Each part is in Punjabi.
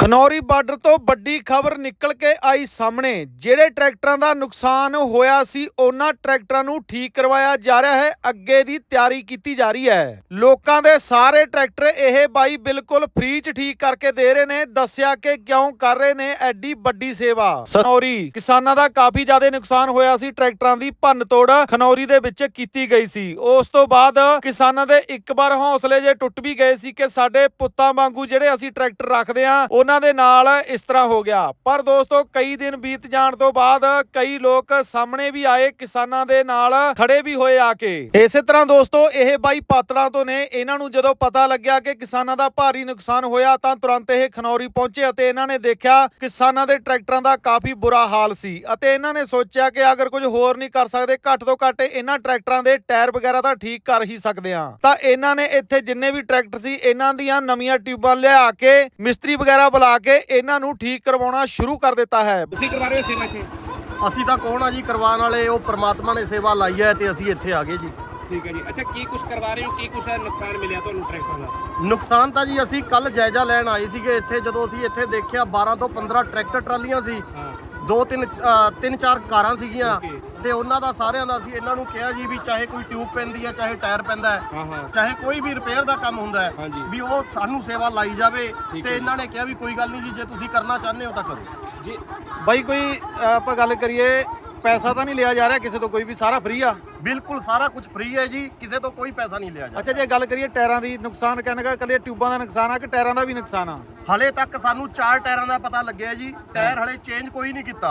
ਖਨੌਰੀ ਬਾਰਡਰ ਤੋਂ ਵੱਡੀ ਖਬਰ ਨਿਕਲ ਕੇ ਆਈ ਸਾਹਮਣੇ, ਜਿਹੜੇ ਟਰੈਕਟਰਾਂ ਦਾ ਨੁਕਸਾਨ ਹੋਇਆ ਸੀ, ਉਹਨਾਂ ਟਰੈਕਟਰਾਂ ਨੂੰ ਠੀਕ ਕਰਵਾਇਆ ਜਾ ਰਿਹਾ ਹੈ, ਅੱਗੇ ਦੀ ਤਿਆਰੀ ਕੀਤੀ ਜਾ ਰਹੀ ਹੈ। ਲੋਕਾਂ ਦੇ ਸਾਰੇ ਟਰੈਕਟਰ ਇਹ ਬਾਈ ਬਿਲਕੁਲ ਫ੍ਰੀ ਚ ਠੀਕ ਕਰਕੇ ਦੇ ਰਹੇ ਨੇ, ਦੱਸਿਆ ਕਿ ਕਿਉਂ ਕਰ ਰਹੇ ਨੇ, ਐਡੀ ਵੱਡੀ ਸੇਵਾ। ਖਨੌਰੀ, ਕਿਸਾਨਾਂ ਦਾ ਕਾਫੀ ਜ਼ਿਆਦਾ ਨੁਕਸਾਨ ਹੋਇਆ ਸੀ, ਟਰੈਕਟਰਾਂ ਦੀ ਭੰਨ ਤੋੜ ਖਨੌਰੀ ਦੇ ਵਿੱਚ ਕੀਤੀ ਗਈ ਸੀ। ਉਸ ਤੋਂ ਬਾਅਦ ਕਿਸਾਨਾਂ ਦੇ ਇੱਕ ਵਾਰ ਹੌਸਲੇ ਜੇ ਟੁੱਟ ਵੀ ਗਏ ਸੀ ਕਿ ਸਾਡੇ ਪੁੱਤਾਂ ਵਾਂਗੂ ਜਿਹੜੇ ਅਸੀਂ ਟਰੈਕਟਰ ਰੱਖਦੇ ਆ ਉਹਨਾਂ ਦੇ ਨਾਲ ਇਸ ਤਰ੍ਹਾਂ ਹੋ ਗਿਆ। ਪਰ ਦੋਸਤੋ, ਕਈ ਦਿਨ ਬੀਤ ਜਾਣ ਤੋਂ ਬਾਅਦ ਕਈ ਲੋਕ ਸਾਹਮਣੇ ਵੀ ਆਏ, ਕਿਸਾਨਾਂ ਦੇ ਨਾਲ ਖੜੇ ਵੀ ਹੋਏ ਆ ਕੇ। ਇਸੇ ਤਰ੍ਹਾਂ ਦੋਸਤੋ, ਇਹ ਬਾਈ ਪਾਤੜਾ ਤੋਂ ਨੇ। ਇਹਨਾਂ ਨੂੰ ਜਦੋਂ ਪਤਾ ਲੱਗਿਆ ਕਿ ਕਿਸਾਨਾਂ ਦਾ ਭਾਰੀ ਨੁਕਸਾਨ ਹੋਇਆ, ਤਾਂ ਤੁਰੰਤ ਇਹ ਖਨੌਰੀ ਪਹੁੰਚੇ ਅਤੇ ਇਹਨਾਂ ਨੇ ਦੇਖਿਆ ਕਿਸਾਨਾਂ ਦੇ ਟਰੈਕਟਰਾਂ ਦਾ ਕਾਫੀ ਬੁਰਾ ਹਾਲ ਸੀ ਅਤੇ ਇਹਨਾਂ ਨੇ ਸੋਚਿਆ ਕਿ ਅਗਰ ਕੁਝ ਹੋਰ ਨਹੀਂ ਕਰ ਸਕਦੇ, ਘੱਟ ਤੋਂ ਘੱਟ ਇਹਨਾਂ ਟਰੈਕਟਰਾਂ ਦੇ ਟਾਇਰ ਵਗੈਰਾ ਤਾਂ ਠੀਕ ਕਰ ਹੀ ਸਕਦੇ ਆ ਤਾਂ ਇਹਨਾਂ ਨੇ ਇੱਥੇ ਜਿੰਨੇ ਵੀ ਟਰੈਕਟਰ ਸੀ, ਇਹਨਾਂ ਦੀਆਂ ਨਵੀਆਂ ਟਿਊਬਾਂ ਲਿਆ ਕੇ ਮਿਸਤਰੀ ਵਗੈਰਾ ਬੁਲਾ ਕੇ ਇਹਨਾਂ ਨੂੰ ਠੀਕ ਕਰਵਾਉਣਾ ਸ਼ੁਰੂ ਕਰ ਦਿੱਤਾ ਹੈ। ਤੁਸੀਂ ਕਰਵਾ ਰਹੇ ਹੋ ਸੇਵਾ ਇੱਥੇ? ਅਸੀਂ ਤਾਂ ਕੌਣ ਆ ਜੀ? ਕਰਵਾਉਣ ਵਾਲੇ ਉਹ ਪ੍ਰਮਾਤਮਾ ਨੇ ਸੇਵਾ ਲਾਈ ਹੈ ਤੇ ਅਸੀਂ ਇੱਥੇ ਆ ਗਏ ਜੀ। ਠੀਕ ਹੈ ਜੀ। ਅੱਛਾ ਕੀ ਕੁਝ ਕਰਵਾ ਰਹੇ ਹੋ? ਕੀ ਕੁਝ ਨੁਕਸਾਨ ਮਿਲਿਆ ਤੁਹਾਨੂੰ ਟਰੈਕਟਰਾਂ ਦਾ? ਨੁਕਸਾਨ ਤਾਂ ਜੀ ਅਸੀਂ ਕੱਲ ਜਾਇਜ਼ਾ ਲੈਣ ਆਏ ਸੀਗੇ ਇੱਥੇ ਜਦੋਂ ਅਸੀਂ ਇੱਥੇ ਦੇਖਿਆ 12 ਤੋਂ 15 ਟਰੈਕਟਰ ਟਰਾਲੀਆਂ ਸੀ। ਹਾਂ। ਦੋ ਤਿੰਨ ਅ, ਤਿੰਨ ਚਾਰ ਕਾਰਾਂ ਸੀਗੀਆਂ. ਤੇ ਉਹਨਾਂ ਦਾ ਸਾਰਿਆਂ ਦਾ ਅਸੀਂ ਇਹਨਾਂ ਨੂੰ ਕਿਹਾ ਜੀ ਵੀ ਚਾਹੇ ਕੋਈ ਟਿਊਬ ਪੈਂਦੀ ਹੈ ਚਾਹੇ ਟਾਇਰ ਪੈਂਦਾ ਹੈ ਚਾਹੇ ਕੋਈ ਵੀ ਰਿਪੇਅਰ ਦਾ ਕੰਮ ਹੁੰਦਾ ਹੈ। ਵੀ ਉਹ ਸਾਨੂੰ ਸੇਵਾ ਲਾਈ ਜਾਵੇ ਤੇ ਇਹਨਾਂ ਨੇ ਕਿਹਾ ਵੀ ਕੋਈ ਗੱਲ ਨਹੀਂ ਜੀ ਜੇ ਤੁਸੀਂ ਕਰਨਾ ਚਾਹੁੰਦੇ ਹੋ ਤਾਂ ਕਰੋ। ਜੀ ਬਾਈ ਕੋਈ ਆਪਾਂ ਗੱਲ ਕਰੀਏ ਪੈਸਾ ਤਾਂ ਨਹੀਂ ਲਿਆ ਜਾ ਰਿਹਾ ਕਿਸੇ ਤੋਂ ਕੋਈ ਵੀ ਸਾਰਾ ਫ੍ਰੀ ਆ? ਬਿਲਕੁਲ ਸਾਰਾ ਕੁਝ ਫ੍ਰੀ ਹੈ ਜੀ ਕਿਸੇ ਤੋਂ ਕੋਈ ਪੈਸਾ ਨਹੀਂ ਲਿਆ ਜਾਂਦਾ। ਅੱਛਾ ਜੇ ਗੱਲ ਕਰੀਏ ਟਾਇਰਾਂ ਦੀ ਨੁਕਸਾਨ ਕਹਿੰਦਾ ਕੱਲੇ ਟਿਊਬਾਂ ਦਾ ਨੁਕਸਾਨ ਆ ਕਿ ਟਾਇਰਾਂ ਦਾ ਵੀ ਨੁਕਸਾਨ ਆ? ਹਲੇ ਤੱਕ ਸਾਨੂੰ ਚਾਰ ਟਾਇਰਾਂ ਦਾ ਪਤਾ ਲੱਗਿਆ ਜੀ ਟਾਇਰ ਹਲੇ ਚੇਂਜ ਕੋਈ ਨਹੀਂ ਕੀਤਾ।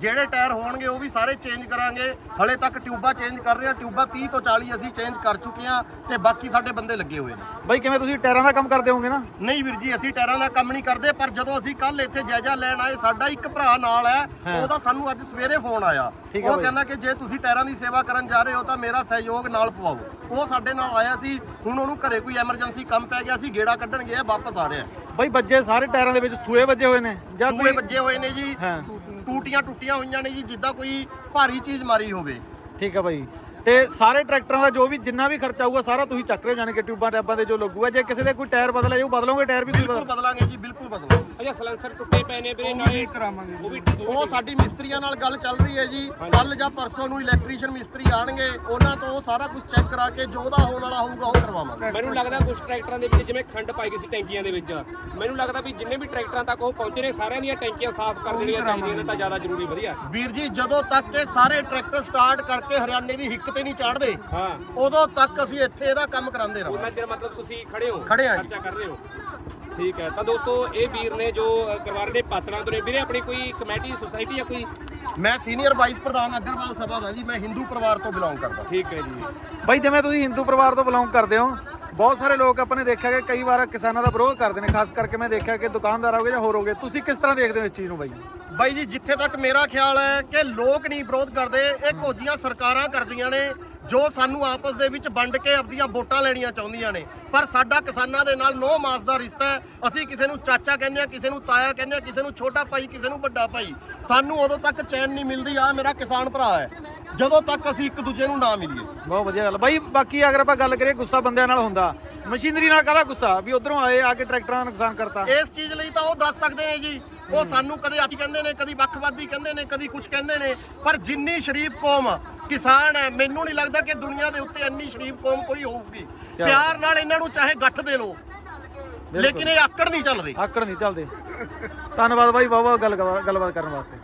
ਜਿਹੜੇ ਟਾਇਰ ਹੋਣਗੇ ਉਹ ਵੀ ਸਾਰੇ ਚੇਂਜ ਕਰਾਂਗੇ। ਹਲੇ ਤੱਕ ਟਿਊਬਾਂ ਚੇਂਜ ਕਰ ਰਹੇ ਹਾਂ ਟਿਊਬਾਂ 30 ਤੋਂ 40 ਅਸੀਂ ਚੇਂਜ ਕਰ ਚੁੱਕੇ ਹਾਂ ਤੇ ਬਾਕੀ ਸਾਡੇ ਬੰਦੇ ਲੱਗੇ ਹੋਏ ਨੇ। ਬਾਈ ਕਿਵੇਂ ਤੁਸੀਂ ਟਾਇਰਾਂ ਦਾ ਕੰਮ ਕਰਦੇ ਹੋਵੋਗੇ ਨਾ? ਨਹੀਂ ਵੀਰ ਜੀ ਅਸੀਂ ਟਾਇਰਾਂ ਦਾ ਕੰਮ ਨਹੀਂ ਕਰਦੇ ਪਰ ਜਦੋਂ ਅਸੀਂ ਕੱਲ ਇੱਥੇ ਜਾਇਜ਼ਾ ਲੈਣ ਆਏ ਸਾਡਾ ਇੱਕ ਭਰਾ ਨਾਲ ਹੈ। ਉਹਦਾ ਸਾਨੂੰ ਅੱਜ ਸਵੇਰੇ ਫੋਨ ਆਇਆ। ਉਹ। ਕਹਿੰਦਾ ਕਿ ਜੇ ਤੁਸੀਂ ਟਾਇਰਾਂ ਦੀ ਸੇਵਾ ਕਰਨ ਜਾ ਰਹੇ ਹੋ ਤਾਂ ਮੇਰਾ ਸਹਿਯੋਗ ਨਾਲ ਪਵਾਓ। ਉਹ ਸਾਡੇ ਨਾਲ ਆਇਆ ਸੀ ਹੁਣ ਉਹਨੂੰ ਘਰੇ ਕੋਈ ਐਮਰਜੈਂਸੀ ਕੰਮ ਪੈ ਗਿਆ ਸੀ ਗੇੜਾ ਕੱਢਣ ਗਿਆ ਵਾਪਸ ਆ ਰਿਹਾ। ਬਾਈ ਵੱਜੇ ਸਾਰੇ ਟਾਇਰਾਂ ਦੇ ਵਿੱਚ ਸੂਏ ਵੱਜੇ ਹੋਏ ਨੇ ਜਾਂ ਕੋਈ ਵੱਜੇ ਹੋਏ ਨੇ ਜੀ। ਹਾਂ। ਟੂਟੀਆਂ ਟੁੱਟੀਆਂ ਹੋਈਆਂ ਨੇ ਜੀ ਜਿੱਦਾਂ ਕੋਈ ਭਾਰੀ ਚੀਜ਼ ਮਾਰੀ ਹੋਵੇ। ਠੀਕ ਆ ਬਾਈ। ਤੇ ਸਾਰੇ ਟਰੈਕਟਰਾਂ ਦਾ ਜੋ ਵੀ ਜਿੰਨਾ ਵੀ ਖਰਚਾ ਆਊਗਾ ਸਾਰਾ ਤੁਸੀਂ ਚੱਕ ਰਹੇ ਹੋ ਜਾਣੀ ਕਿ ਟਿਊਬਾਂ ਟੈਬਾਂ ਦੇ ਜੋ ਲੱਗੂਗਾ। ਜੇ ਕਿਸੇ ਦੇ ਕੋਈ ਟਾਇਰ ਬਦਲਿਆ ਜਾਊ ਬਦਲੋਗੇ ਟਾਇਰ ਵੀ ਬਿਲਕੁਲ ਬਦਲ ਬਦਲਾਂਗੇ ਜੀ ਬਿਲਕੁਲ ਬਦਲਾਂਗੇ। ਅੱਛਾ ਸਲੈਂਸਰ ਟੁੱਟੇ ਪਏ ਨੇ ਵੀਰੇ ਨਾਲੇ ਕਰਾਵਾਂਗੇ ਉਹ ਵੀ ਉਹ ਸਾਡੀ ਮਿਸਤਰੀਆਂ ਨਾਲ ਗੱਲ ਚੱਲ ਰਹੀ ਹੈ ਜੀ। ਕੱਲ ਜਾਂ ਪਰਸੋਂ ਨੂੰ ਇਲੈਕਟ੍ਰੀਸ਼ੀਅਨ ਮਿਸਤਰੀ ਆਣਗੇ ਉਹਨਾਂ ਤੋਂ ਉਹ ਸਾਰਾ ਕੁਝ ਚੈੱਕ ਕਰਾ ਕੇ ਜੋ ਉਹਦਾ ਹੋਣ ਵਾਲਾ ਹੋਊਗਾ ਉਹ ਕਰਵਾਵਾਂਗੇ। ਮੈਨੂੰ ਲੱਗਦਾ ਕੁਝ ਟਰੈਕਟਰਾਂ ਦੇ ਵਿੱਚ ਜਿਵੇਂ ਖੰਡ ਪਾਈ ਗਈ ਸੀ ਟੈਂਕੀਆਂ ਦੇ ਵਿੱਚ। ਮੈਨੂੰ ਲੱਗਦਾ ਵੀ ਜਿੰਨੇ ਵੀ ਟਰੈਕਟਰਾਂ ਤੱਕ ਉਹ ਪਹੁੰਚੇ ਨੇ ਸਾਰਿਆਂ ਦੀਆਂ ਟੈਂਕੀਆਂ ਸਾਫ਼ ਕਰ ਦੇਣੀਆਂ ਚਾਹੀਦੀਆਂ ਨੇ ਤਾਂ ਜ਼ਿਆਦਾ ਜ਼ਰੂਰੀ ਵਧੀਆ। ਵੀਰ ਜੀ ਜਦੋਂ ਤੱਕ ਇਹ ਸਾਰੇ ਟਰੈਕਟਰ ਸਟਾਰਟ ਕਰਕੇ ਹਰਿਆਣੇ ਦੀ ਹਿੱਕ ਤੇ ਨਹੀਂ ਚਾੜਦੇ ਹਾਂ। ਉਦੋਂ ਤੱਕ ਅਸੀਂ ਇੱਥੇ ਇਹਦਾ ਕੰਮ ਕਰਾਉਂਦੇ ਰਹਾਂਗੇ। ਉਹਨਾਂ ਚਿਰ ਮਤਲਬ ਤੁਸੀਂ ਖੜੇ ਹੋ ਖੜੇ ਜੀ। ਖਰਚਾ ਕਰ ਰਹੇ ਹੋ। ਠੀਕ ਹੈ। ਤਾਂ ਦੋਸਤੋ ਇਹ ਵੀਰ ਨੇ ਜੋ ਕਰਵਾ ਰਹੇ ਨੇ ਪਾਤੜਾਂ ਤੋਂ ਨੇ। ਵੀਰੇ ਆਪਣੀ ਕੋਈ ਕਮੇਟੀ ਸੁਸਾਇਟੀ ਜਾਂ ਕੋਈ? ਮੈਂ ਸੀਨੀਅਰ ਵਾਈਸ ਪ੍ਰਧਾਨ ਅਗਰਵਾਲ ਸਭਾ ਦਾ ਜੀ। ਮੈਂ ਹਿੰਦੂ ਪਰਿਵਾਰ ਤੋਂ ਬਿਲੋਂਗ ਕਰਦਾ। ਠੀਕ ਹੈ ਜੀ। ਬਾਈ ਜਿਵੇਂ ਤੁਸੀਂ ਹਿੰਦੂ ਪਰਿਵਾਰ ਤੋਂ ਬਿਲੋਂਗ ਕਰਦੇ ਹੋ ਬਹੁਤ ਸਾਰੇ ਲੋਕ ਆਪਾਂ ਨੇ ਦੇਖਿਆ ਕਿ ਕਈ ਵਾਰ ਕਿਸਾਨਾਂ ਦਾ ਵਿਰੋਧ ਕਰਦੇ ਨੇ। ਖਾਸ ਕਰਕੇ ਮੈਂ ਦੇਖਿਆ ਕਿ ਦੁਕਾਨਦਾਰ ਹੋਗੇ ਜਾਂ ਹੋਰ ਹੋਗੇ। ਤੁਸੀਂ ਕਿਸ ਤਰ੍ਹਾਂ ਦੇਖਦੇ ਹੋ ਇਸ ਚੀਜ਼ ਨੂੰ ਬਾਈ? ਬਾਈ ਜੀ ਜਿੱਥੇ ਤੱਕ ਮੇਰਾ ਖਿਆਲ ਹੈ ਕਿ ਲੋਕ ਨਹੀਂ ਵਿਰੋਧ ਕਰਦੇ ਇਹ ਕੋਝੀਆਂ ਸਰਕਾਰਾਂ ਕਰਦੀਆਂ ਨੇ। ਜੋ ਸਾਨੂੰ ਆਪਸ ਦੇ ਵਿੱਚ ਵੰਡ ਕੇ ਆਪਣੀਆਂ ਵੋਟਾਂ ਲੈਣੀਆਂ ਚਾਹੁੰਦੀਆਂ ਨੇ। ਪਰ ਸਾਡਾ ਕਿਸਾਨਾਂ ਦੇ ਨਾਲ ਨੋ ਮਾਸ ਦਾ ਰਿਸ਼ਤਾ ਹੈ। ਅਸੀਂ ਕਿਸੇ ਨੂੰ ਚਾਚਾ ਕਹਿੰਦੇ ਆ ਕਿਸੇ ਨੂੰ ਤਾਇਆ ਕਹਿੰਦੇ ਆ ਕਿਸੇ ਨੂੰ ਛੋਟਾ ਭਾਈ ਕਿਸੇ ਨੂੰ ਵੱਡਾ ਭਾਈ। ਸਾਨੂੰ ਉਦੋਂ ਤੱਕ ਚੈਨ ਨਹੀਂ ਮਿਲਦੀ ਆ ਮੇਰਾ ਕਿਸਾਨ ਭਰਾ ਹੈ। ਜਦੋਂ ਤੱਕ ਅਸੀਂ ਇੱਕ ਦੂਜੇ ਨੂੰ ਨਾ ਮਿਲੀਏ। ਬਹੁਤ ਵਧੀਆ ਗੱਲ। ਬਾਈ ਬਾਕੀ ਅਗਰ ਆਪਾਂ ਗੱਲ ਕਰੀਏ ਗੁੱਸਾ ਬੰਦਿਆਂ ਨਾਲ ਹੁੰਦਾ। ਮਸ਼ੀਨਰੀ ਨਾਲ ਕਾਹਦਾ ਗੁੱਸਾ? ਵੀ ਉਧਰੋਂ ਆਏ ਆ ਕੇ ਟਰੈਕਟਰਾਂ ਦਾ ਨੁਕਸਾਨ ਕਰਤਾ। ਇਸ ਚੀਜ਼ ਲਈ ਤਾਂ ਉਹ ਦੱਸ ਸਕਦੇ ਨੇ ਜੀ। ਉਹ ਸਾਨੂੰ ਕਦੇ ਆਪ ਕਹਿੰਦੇ ਨੇ ਕਦੀ ਵੱਖਵਾਦੀ ਕਹਿੰਦੇ ਨੇ ਕਦੀ ਕੁਝ ਕਹਿੰਦੇ ਨੇ। ਪਰ ਜਿੰਨੀ ਸ਼ਰੀਫ ਕੌਮ ਕਿਸਾਨ ਹੈ ਮੈਨੂੰ ਨਹੀਂ ਲੱਗਦਾ ਕਿ ਦੁਨੀਆ ਦੇ ਉੱਤੇ ਇੰਨੀ ਸ਼ਰੀਫ ਕੌਮ ਕੋਈ ਹੋਊਗੀ। ਪਿਆਰ ਨਾਲ ਇਹਨਾਂ ਨੂੰ ਚਾਹੇ ਗੱਠ ਦੇ ਲਓ ਲੇਕਿਨ ਇਹ ਆਕੜ ਨਹੀਂ ਚੱਲਦੇ। ਆਕੜ ਨਹੀਂ ਚੱਲਦੇ। ਧੰਨਵਾਦ ਬਾਈ ਗੱਲ ਗੱਲਬਾਤ ਕਰਨ ਵਾਸਤੇ।